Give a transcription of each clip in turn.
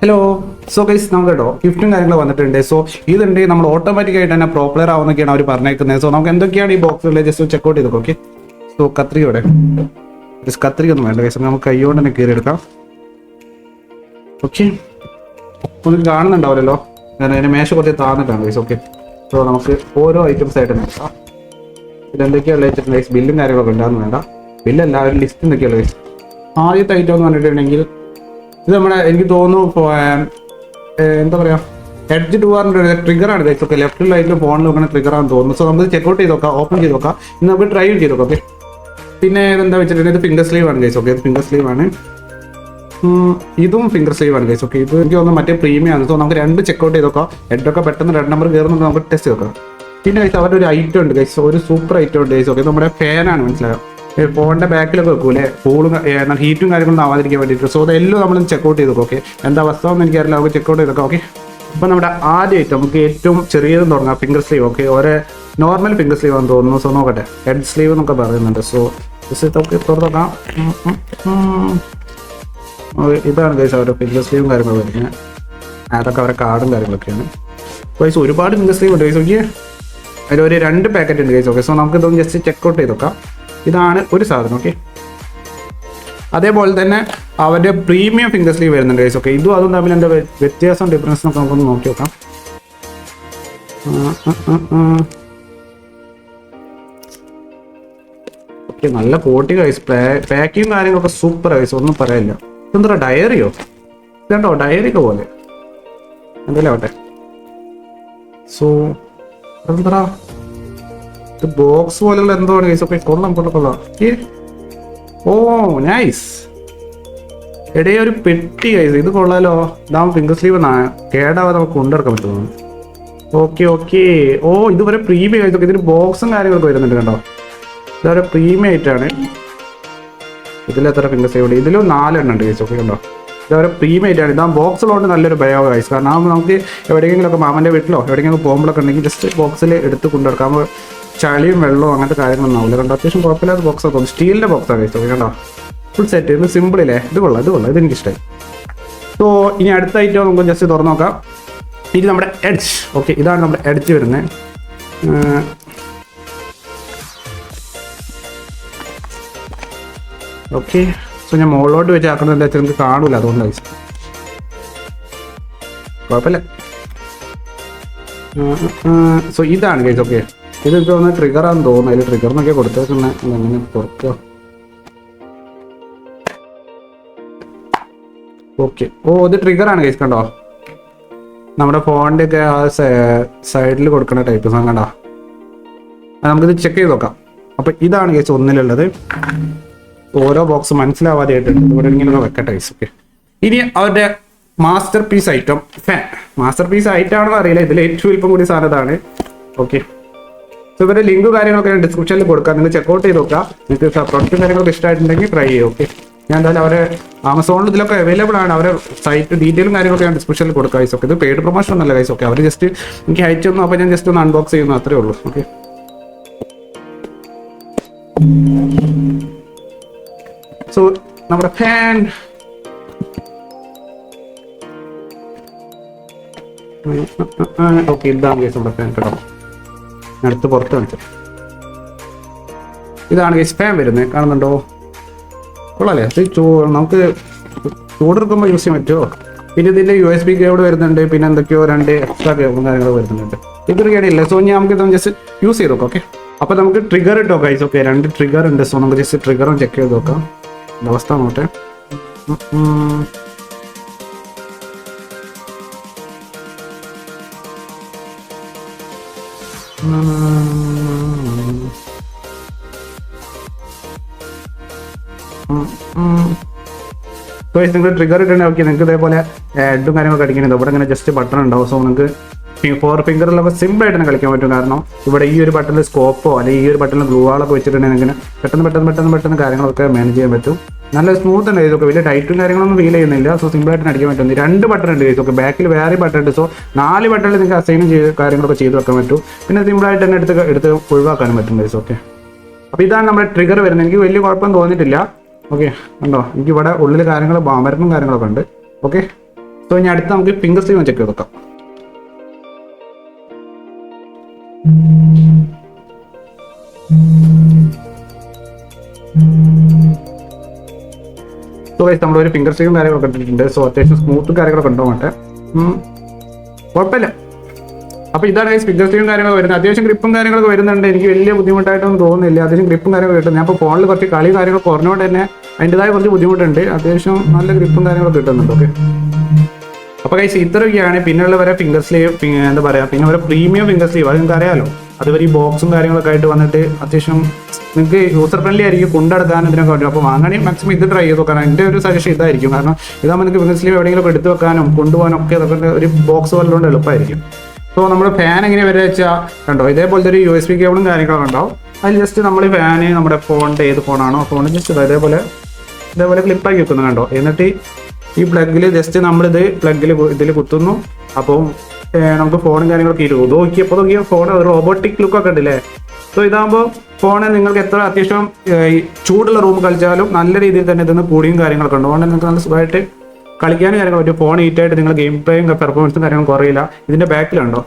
Hello so guys നമുക്ക് കേട്ടോ ഗിഫ്റ്റും കാര്യങ്ങൾ വന്നിട്ടുണ്ട്. സോ ഇതുണ്ട്. നമ്മൾ ഓട്ടോമാറ്റിക് ആയിട്ട് തന്നെ പ്രോപ്പർ ആവുന്നൊക്കെയാണ് അവർ പറഞ്ഞേക്കുന്നത്. സോ നമുക്ക് എന്തൊക്കെയാണ് ഈ ബോക്സിൽ ജസ്റ്റ് ചെക്ക് ഔട്ട് ചെയ്തോ ഓക്കെ സോ കത്രിയോടെ കത്രിക ഒന്നും വേണ്ട ഗൈസ് നമുക്ക് കൈകൊണ്ട് തന്നെ കയറി എടുക്കാം. ഓക്കെ ഒന്നും കാണുന്നുണ്ടാവില്ലല്ലോ. ഞാൻ അതിന് മേശ കുറച്ച് താന്നിട്ടാണ് ഗൈസ് ഓക്കെ സോ നമുക്ക് ഓരോ ഐറ്റംസ് ആയിട്ട് നോക്കാം. ഇതെന്തൊക്കെയാണ് വെച്ചിട്ടുണ്ട് ഗൈസ് ബില്ലും കാര്യങ്ങളൊക്കെ ഉണ്ടാകുന്നു വേണ്ട. ബില്ലല്ല ഒരു ലിസ്റ്റ് എന്തൊക്കെയാണ് ഗൈസ് ആദ്യത്തെ ഐറ്റം എന്ന് പറഞ്ഞിട്ടുണ്ടെങ്കിൽ ഇത് നമ്മുടെ എനിക്ക് തോന്നുന്നു എന്താ പറയാ എഡ്ജ് ഡുവാറിന്റെ ഒരു ഇതൊക്കെ ലെഫ്റ്റ് റൈറ്റിലും ഫോണിൽ നോക്കുന്ന ട്രിഗർ ആണെന്ന് തോന്നുന്നു. സോ നമുക്ക് ചെക്ക് ഔട്ട് ചെയ്ത് നോക്കാം ഓപ്പൺ ചെയ്ത് നോക്കാം. ഇന്ന് നമുക്ക് ട്രൈ ചെയ്ത് നോക്കാം ഓക്കെ പിന്നെ ഇതെന്താ വെച്ചിട്ടുണ്ടെങ്കിൽ ഇത് ഫിംഗർ സ്ലീവ് ആണ് ഗൈസ് ഓക്കെ ഇത് ഫിംഗർ സ്ലീവ് ആണ്. ഇതും ഫിംഗർ സ്ലീവ് ആണ് ഗൈസ് ഓക്കെ ഇത് എനിക്ക് തോന്നുന്നു മറ്റേ പ്രീമിയം ആണ്. സോ നമുക്ക് രണ്ട് ചെക്ക് ഔട്ട് ചെയ്ത് നോക്കാം. ഹെഡൊക്കെ പെട്ടെന്ന് രണ്ട് നമ്പർ കയറുന്നുണ്ട് നമുക്ക് ടെസ്റ്റ് നോക്കാം. പിന്നെ ഗൈസ് അവരുടെ ഒരു ഐറ്റം ഉണ്ട് ഗൈസ് ഒരു സൂപ്പർ ഐറ്റം ഉണ്ട് ഗൈസ് ഓക്കെ നമ്മുടെ ഫാനാണ് മനസ്സിലായോ? ഫോണിന്റെ ബാക്കിലൊക്കെ വെക്കൂലേ? കൂളും ഹീറ്റും കാര്യങ്ങളൊന്നും ആവാതിരിക്കാൻ വേണ്ടിയിട്ട്. സോ എല്ലാം നമ്മൾ ചെക്ക് ഔട്ട് ചെയ്ത് നോക്കാം ഓക്കെ എന്താ വസ്തു എന്ന് എനിക്കറിയില്ല. നമുക്ക് ചെക്ക് ഔട്ട് ചെയ്ത് നോക്കാം ഓക്കെ അപ്പോൾ നമ്മുടെ ആദ്യ ഐറ്റം നമുക്ക് ഏറ്റവും ചെറിയതെന്ന് തുടങ്ങാം ഫിംഗർ സ്ലീവ് ഓക്കെ ഒരു നോർമൽ ഫിംഗർ സ്ലീവ് ആണെന്ന് തോന്നുന്നു. സോ നോക്കട്ടെ. ഹെഡ് സ്ലീവ് എന്നൊക്കെ പറയുന്നുണ്ട്. സോ ജസ്റ്റ് നമുക്ക് തുറന്നു നോക്കാം. ഉം, ഉം, ഉം. ഇതാണ് ഗൈസ് അവരുടെ ഫിംഗർ സ്ലീവും കാര്യങ്ങളും വരുന്നത് അതൊക്കെ അവരുടെ കാർഡും കാര്യങ്ങളൊക്കെയാണ്. ഗൈസ് ഒരുപാട് ഫിംഗർ സ്ലീവ് ഉണ്ട് ഗൈസ് നോക്കിയേ അതിലൊരു രണ്ട് പാക്കറ്റ് ഉണ്ട് ഗൈസ് ഓക്കെ സോ നമുക്ക് ഇതൊന്ന് ജസ്റ്റ് ചെക്ക് ഔട്ട് ചെയ്ത് നോക്കാം ഇതാണ് ഒരു സാധനം ഓക്കെ അതേപോലെ തന്നെ അവരുടെ പ്രീമിയം ഫിംഗർ സ്ലീവ് വരുന്നുണ്ട് ഗൈസ് ഓക്കെ ഇതും അതും തമ്മിൽ എന്താ വ്യത്യാസം ഡിഫറൻസ് ഒക്കെ നമുക്കൊന്ന് നോക്കി നോക്കാം. ഓക്കെ നല്ല കോട്ടി ഗൈസ് പാക്കിങ് കാര്യങ്ങളൊക്കെ സൂപ്പർ ഗൈസ് ഒന്നും പറയാനില്ല ഇതെന്താ ഡയറിയോ ഇതുണ്ടോ ഡയറിയൊക്കെ പോലെ? എന്തായാലും ആവട്ടെ. സോ എന്താ ഇത് ബോക്സ് പോലുള്ള എന്തോ ആണ് ഗൈസ് ഓക്കെ കൊള്ളാം കൊള്ളാം. കൊള്ളാം ഓ നൈസ് എടേ ഒരു പെട്ടി ഗൈസ് ഇത് കൊള്ളാലോ. ഇതാവും ഫിംഗർ സ്ലീവ് കേടാവാതെ നമുക്ക് കൊണ്ടെടുക്കാൻ പറ്റുന്നു ഓക്കെ ഓക്കെ ഓ ഇതുവരെ പ്രീമിയം കൈസ് ഇതിന് ബോക്സും കാര്യങ്ങളൊക്കെ വരുന്നുണ്ട് കേട്ടോ ഇതൊരു പ്രീമിയം ആയിട്ടാണ്. ഇതിൽ എത്ര ഫിംഗർ സ്ലീവ് ഉണ്ട്? ഇതിലും നാലെണ്ണം ഉണ്ട് ഗൈസ് ഓക്കെ കണ്ടോ? ഇതൊരു പ്രീമിയം ആയിട്ടാണ്. ഇതാ ബോക്സ് ഉള്ളതുകൊണ്ട് നല്ലൊരു ഉപയോഗം ആയി കാരണം നമുക്ക് എവിടെയെങ്കിലും ഒക്കെ മാമന്റെ വീട്ടിലോ എവിടെയെങ്കിലും പോകുമ്പോഴൊക്കെ ഉണ്ടെങ്കിൽ ജസ്റ്റ് ബോക്സിൽ എടുത്ത് കൊണ്ടെടുക്കാം അപ്പോൾ ചളിയും വെള്ളവും അങ്ങനത്തെ കാര്യങ്ങളൊന്നും ആവില്ല. കണ്ടോ? അത്യാവശ്യം കുഴപ്പമില്ലാത്ത ബോക്സ് തോന്നുന്നു സ്റ്റീലിന്റെ ബോക്സാണ് ആണ് കഴിച്ചത് കണ്ടോ? ഫുൾ സെറ്റ് ഇത് സിമ്പിൾ ഇല്ലേ? ഇത് കൊള്ളാം ഇത് കൊള്ളാം. ഇത് സോ ഇനി അടുത്ത ഐറ്റം നമുക്ക് ജസ്റ്റ് തുറന്നു നോക്കാം. ഇനി നമ്മുടെ എഡ്ജ് ഓക്കെ ഇതാണ് നമ്മുടെ എഡ്ജ് വരുന്നത് ഓക്കെ സോ ഞാൻ മുകളിലോട്ട് വെച്ച് ആക്കുന്നത് എന്താ വെച്ചാൽ നിങ്ങൾക്ക് കാണൂല അതുകൊണ്ടാണ് കുഴപ്പമില്ല. സോ ഇതാണ് കേസ് ഓക്കെ ഇത് എനിക്ക് തോന്നുന്നത് ട്രിഗറാന്ന് തോന്നുന്നു അതിൽ ട്രിഗറിനൊക്കെ കൊടുത്തേക്കുന്നത് അങ്ങനെ പുറത്തോ? ഓക്കെ ഓ ഇത് ട്രിഗർ ആണ് കേസ് കണ്ടോ? നമ്മുടെ ഫോണിന്റെ ഒക്കെ ആ സൈഡിൽ കൊടുക്കുന്ന ടൈപ്പ് സാധനം കണ്ടോ? നമുക്കിത് ചെക്ക് ചെയ്ത് നോക്കാം. അപ്പൊ ഇതാണ് കേസ് ഒന്നിലുള്ളത്. ഓരോ ബോക്സ് മനസ്സിലാവാതെ ആയിട്ടുണ്ട് ഇവിടെ ഇങ്ങനെ വെക്കട്ടെ കേസ് ഓക്കെ ഇനി അവരുടെ masterpiece item fan masterpiece item ആണെന്ന് അറിയില്ല. ഇതിൽ ഏറ്റവും ഇപ്പം കൂടി സാധനം ഇതാണ്. ഓക്കെ സോ ഇവരുടെ ലിങ്ക് കാര്യങ്ങളൊക്കെ ഞാൻ ഡിസ്ക്രിപ്ഷനിൽ കൊടുക്കാം. നിങ്ങൾ ചെക്കൗട്ട് ചെയ്ത് നോക്കുക. നിങ്ങൾക്ക് പ്രൊഡക്റ്റും കാര്യങ്ങളൊക്കെ ഇഷ്ടമായിട്ടുണ്ടെങ്കിൽ ട്രൈ ചെയ്യും ഓക്കെ ഞാൻ എന്തായാലും അവരെ ആമസോണിൽ ഇതിലൊക്കെ അവൈലബിൾ ആണ്. അവരെ സൈറ്റ് ഡീറ്റെയിലും കാര്യങ്ങളൊക്കെ ഞാൻ ഡിസ്ക്രിപ്ഷനിൽ കൊടുക്കാം ഗൈസ് ഓക്കെ ഇത് പേഡ് പ്രൊമോഷൻ ഒന്നല്ല ഗൈസ് ഓക്കെ അവർ ജസ്റ്റ് എനിക്ക് അയച്ചു തന്നു അപ്പോൾ ഞാൻ ജസ്റ്റ് ഒന്ന് അൺബോക്സ് ചെയ്യുന്നു അത്രേ ഉള്ളൂ. ഓക്കെ സോ നമ്മുടെ ഫാൻ ഓക്കെ ഇതാണ് കേസ് നമ്മുടെ ഫാൻ കേട്ടോ അടുത്ത് പുറത്ത് കാണിച്ചു ഇതാണ് ഗൈസ് ഫാൻ വരുന്നത് കാണുന്നുണ്ടോ? കൊള്ളാല്ലേ അത് ചൂ നമുക്ക് ചൂടെടുക്കുമ്പോൾ യൂസ് ചെയ്യാൻ പറ്റുമോ പിന്നെ ഇതിന്റെ യു എസ് ബി കേബിൾ വരുന്നുണ്ട് പിന്നെ എന്തൊക്കെയോ രണ്ട് എക്സ്ട്രാ കേബിളും കാര്യങ്ങൾ വരുന്നുണ്ട്. ഇതൊരു കേടില്ല സോ ഞാൻ നമുക്ക് ഇതൊന്ന് ജസ്റ്റ് യൂസ് ചെയ്ത് നോക്കാം ഓക്കെ അപ്പോൾ നമുക്ക് ട്രിഗർ ഇട്ടോ ഗൈസ് ഓക്കെ രണ്ട് ട്രിഗർ ഉണ്ട്. സോ നമുക്ക് ജസ്റ്റ് ട്രിഗറും ചെക്ക് ചെയ്ത് നോക്കാം. അവസ്ഥ നോട്ടെ ഉം. നിങ്ങൾ ട്രിഗർ ഇട്ടുണ്ടെങ്കിൽ ഓക്കെ നിങ്ങൾക്ക് ഇതേപോലെ ഹെഡും കാര്യങ്ങളൊക്കെ അടിക്കുന്നുണ്ട്. ഇവിടെ ഇങ്ങനെ ജസ്റ്റ് ബട്ടൺ ഉണ്ടാവും. സോ നിങ്ങൾക്ക് ഫോർ ഫിംഗറിലൊക്കെ സിമ്പിൾ ആയിട്ട് തന്നെ കളിക്കാൻ പറ്റും. കാരണം ഇവിടെ ഈ ഒരു ബട്ടണിൽ സ്കോപ്പോ അല്ലെങ്കിൽ ഈ ഒരു ബട്ടണിൽ ഗ്ലൂ ആളൊക്കെ വെച്ചിട്ടുണ്ടെങ്കിൽ പെട്ടെന്ന് പെട്ടെന്ന് പെട്ടെന്ന് പെട്ടെന്ന് കാര്യങ്ങളൊക്കെ മാനേജ് ചെയ്യാൻ പറ്റും. നല്ല സ്മൂത്ത് ഉണ്ട് ഇതൊക്കെ വലിയ ടൈറ്റും കാര്യങ്ങളൊന്നും ഫീൽ ചെയ്യുന്നില്ല. സോ സിമ്പിൾ ആയിട്ട് അടിക്കാൻ പറ്റും. രണ്ട് ബട്ടൺ ഉണ്ട് ഇതൊക്കെ ബാക്കിൽ വേറെ ബട്ടൺ ഉണ്ട്. സോ നാല് ബട്ടണിൽ നിങ്ങൾക്ക് അസൈനും ചെയ്ത് കാര്യങ്ങളൊക്കെ ചെയ്ത് വെക്കാൻ പറ്റും. പിന്നെ സിമ്പിൾ ആയിട്ട് തന്നെ എടുത്ത് എടുത്ത് ഒഴിവാക്കാനും പറ്റും ഗൈസ് ഓക്കെ അപ്പോൾ ഇതാണ് നമ്മുടെ ട്രിഗർ വരുന്നത്. എനിക്ക് വലിയ കുഴപ്പം തോന്നിയിട്ടില്ല. ഓക്കെ ഉണ്ടോ എനിക്ക് ഇവിടെ ഉള്ളിൽ കാര്യങ്ങൾ മരുന്നും കാര്യങ്ങളൊക്കെ ഉണ്ട്. ഓക്കെ സോ ഇനി അടുത്ത് നമുക്ക് ഫിംഗർ സ്ലീവ് ചെക്ക് ചെയ്ത് നോക്കാം. സോ ഗൈസ് നമ്മൾ ഒരു ഫിംഗർ സ്റ്റിക്കും കാര്യങ്ങളൊക്കെ ഇട്ടിട്ടുണ്ട്. സോ അത്യാവശ്യം സ്മൂത്തും കാര്യങ്ങളൊക്കെ ഉണ്ടോ. കുഴപ്പമില്ല. അപ്പൊ ഇതാണ് ഗൈസ് ഫിംഗർ സ്റ്റിക്കും കാര്യങ്ങളൊക്കെ വരുന്നത്. അത്യാവശ്യം ഗ്രിപ്പും കാര്യങ്ങളൊക്കെ വരുന്നുണ്ട്. എനിക്ക് വലിയ ബുദ്ധിമുട്ടായിട്ടൊന്നും തോന്നുന്നില്ല. അത്യാവശ്യം ഗ്രിപ്പും കാര്യങ്ങളൊക്കെ കിട്ടും. ഞാൻ ഇപ്പോൾ ഫോണിൽ കുറച്ച് കളി കാര്യങ്ങൾ കുറഞ്ഞുകൊണ്ട് തന്നെ അതിന്റെതായ കുറച്ച് ബുദ്ധിമുട്ടുണ്ട്. അത്യാവശ്യം നല്ല ഗ്രിപ്പും കാര്യങ്ങളൊക്കെ കിട്ടുന്നുണ്ട്. ഓക്കെ അപ്പൊ കൈസ് ഇത്രയൊക്കെയാണ്. പിന്നെയുള്ള വരെ ഫിംഗർ സ്ലീവ് എന്താ പറയാ പിന്നെ ഒരു പ്രീമിയം ഫിംഗർ സ്ലീവ് അത് നിങ്ങൾക്ക് അറിയാലോ അതുവരെ ഈ ബോക്സും കാര്യങ്ങളൊക്കെ ആയിട്ട് വന്നിട്ട് അത്യാവശ്യം നിങ്ങൾക്ക് യൂസർ ഫ്രണ്ട്ലി ആയിരിക്കും കൊണ്ടെടുക്കാൻ ഇതിനൊക്കെ പറ്റും അപ്പോൾ വാങ്ങണേ മാക്സിമം ഇത് ട്രൈ ചെയ്ത് നോക്കാൻ എന്റെ ഒരു സജഷൻ ഇതായിരിക്കും. കാരണം ഇതാകുമ്പോൾ നിങ്ങൾക്ക് ബിസിനസ്സിലും എവിടെയെങ്കിലും എടുത്ത് വെക്കാനും കൊണ്ടുപോകാനും ഒക്കെ അതൊക്കെ ഒരു ബോക്സ് വല്ലതുകൊണ്ട് എളുപ്പമായിരിക്കും. സോ നമ്മുടെ ഫാൻ എങ്ങനെ വരിക വെച്ചാൽ കണ്ടോ ഇതേപോലത്തെ ഒരു യു എസ് ബി കേബിളും കാര്യങ്ങളൊക്കെ ഉണ്ടാവും. അതിൽ ജസ്റ്റ് നമ്മൾ ഈ ഫാന് നമ്മുടെ ഫോണിന്റെ ഏത് ഫോണാണോ ഫോൺ ജസ്റ്റ് ഇതേപോലെ ഇതേപോലെ ക്ലിപ്പാക്കി വെക്കുന്നു കണ്ടോ. എന്നിട്ട് ഈ പ്ലഗിൽ ജസ്റ്റ് നമ്മളിത് പ്ലഗിൽ ഇതിൽ കുത്തുന്നു. അപ്പോൾ നമുക്ക് ഫോണും കാര്യങ്ങളൊക്കെ ഇരുന്നു നോക്കിയപ്പോൾ നോക്കിയ ഫോൺ ഒരു റോബോട്ടിക് ലുക്കൊക്കെ ഉണ്ടല്ലേ? സോ ഇതാകുമ്പോൾ ഫോണ് നിങ്ങൾക്ക് എത്ര അത്യാവശ്യം ചൂടുള്ള റൂം കളിച്ചാലും നല്ല രീതിയിൽ തന്നെ ഇതിന് കൂടിയും കാര്യങ്ങളൊക്കെ ഉണ്ട്. അതുകൊണ്ട് നിങ്ങൾക്ക് നല്ല സുഖമായിട്ട് കളിക്കാനും കാര്യങ്ങൾ പറ്റും. ഫോൺ ഹീറ്റായിട്ട് നിങ്ങൾ ഗെയിം പ്ലേയും പെർഫോമൻസും കാര്യങ്ങളും കുറയില്ല. ഇതിന്റെ ബാക്കിലുണ്ടോ?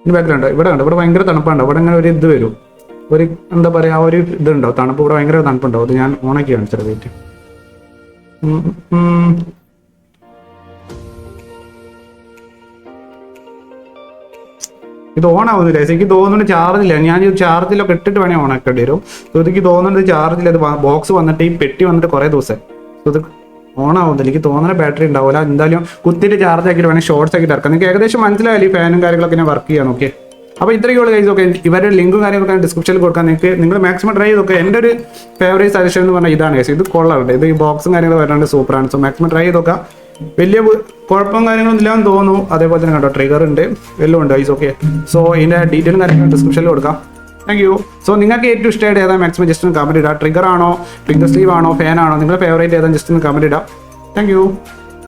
ഇതിന്റെ ബാക്കിലുണ്ടോ? ഇവിടെ ഉണ്ട് ഇവിടെ ഭയങ്കര തണുപ്പാണ്. ഇവിടെ ഇങ്ങനെ ഒരു ഇത് വരും. ഒരു എന്താ പറയാ ആ ഒരു ഇതുണ്ടോ? തണുപ്പ്. ഇവിടെ ഭയങ്കര തണുപ്പുണ്ടോ? അത് ഞാൻ ഓണാക്കി കാണിച്ചത് വെയിറ്റ് ഇത് ഓൺ ആവുന്നില്ല എനിക്ക് തോന്നുന്നുണ്ട് ചാർജില്ല ഞാൻ ഈ ചാർജിലൊക്കെ ഇട്ടിട്ട് വേണേൽ ഓൺ ആക്കേണ്ടി വരും സോ എനിക്ക് തോന്നുന്നുണ്ട് ചാർജിൽ അത് ബോക്സ് വന്നിട്ട് ഈ പെട്ടി വന്നിട്ട് കുറേ ദിവസം. സോ ഇത് ഓൺ ആവുന്നില്ല എനിക്ക് തോന്നുന്ന ബാറ്ററി ഉണ്ടാവില്ല എന്തായാലും കുത്തിയിട്ട് ചാർജ് ആക്കിയിട്ട് വേണമെങ്കിൽ ഷോർട്സ് ആക്കിയിട്ട് ഇറക്കാം. നിങ്ങൾക്ക് ഏകദേശം മനസ്സിലായാലും ഈ ഫാനും കാര്യങ്ങളൊക്കെ ഞാൻ വർക്ക് ചെയ്യാൻ. ഓക്കെ അപ്പോൾ ഇത്രയൊക്കെയുള്ള കൈസ് ഒക്കെ ഇവരുടെ ലിങ്കും കാര്യങ്ങളൊക്കെ ഡിസ്ക്രിപ്ഷനിൽ കൊടുക്കാൻ നിങ്ങൾക്ക് നിങ്ങൾ മാക്സിമം ട്രൈ ചെയ്തൊക്കെ എന്റെ ഒരു ഫേവറേറ്റ് സജഷൻ എന്ന് പറഞ്ഞാൽ ഇതാണ് കേസ് ഇത് കൊള്ളാറുണ്ട് ഇത് ഈ ബോക്സും കാര്യങ്ങളും വരാണ്ട് സൂപ്പറാണ് സോ മാക്സിമം ട്രൈ ചെയ്തൊക്കെ വലിയ കുഴപ്പം കാര്യങ്ങളൊന്നും ഇല്ലാന്ന് തോന്നുന്നു. അതേപോലെ തന്നെ കണ്ടോ ട്രിഗർ ഉണ്ട്. എല്ലാം ഉണ്ട് ഐസ് ഓക്കെ സോ ഇതിന്റെ ഡീറ്റെയിലും കാര്യങ്ങൾ ഡിസ്ക്രിപ്ഷനിൽ കൊടുക്കാം. താങ്ക് യു സോ നിങ്ങൾക്ക് ഏറ്റവും ഇഷ്ടമായിട്ട് ഏതാ മാക്സിമം ജസ്റ്റ് ഒന്ന് കമന്റ് ഇടാം. ട്രിഗർ ആണോ? ഫിംഗർ സ്ലീവ് ആണോ? ഫാൻ ആണോ? നിങ്ങളുടെ ഫേവറേറ്റ് ഏതാ? ജസ്റ്റ് ഒന്ന് കമന്റ് ഇടാം. Thank you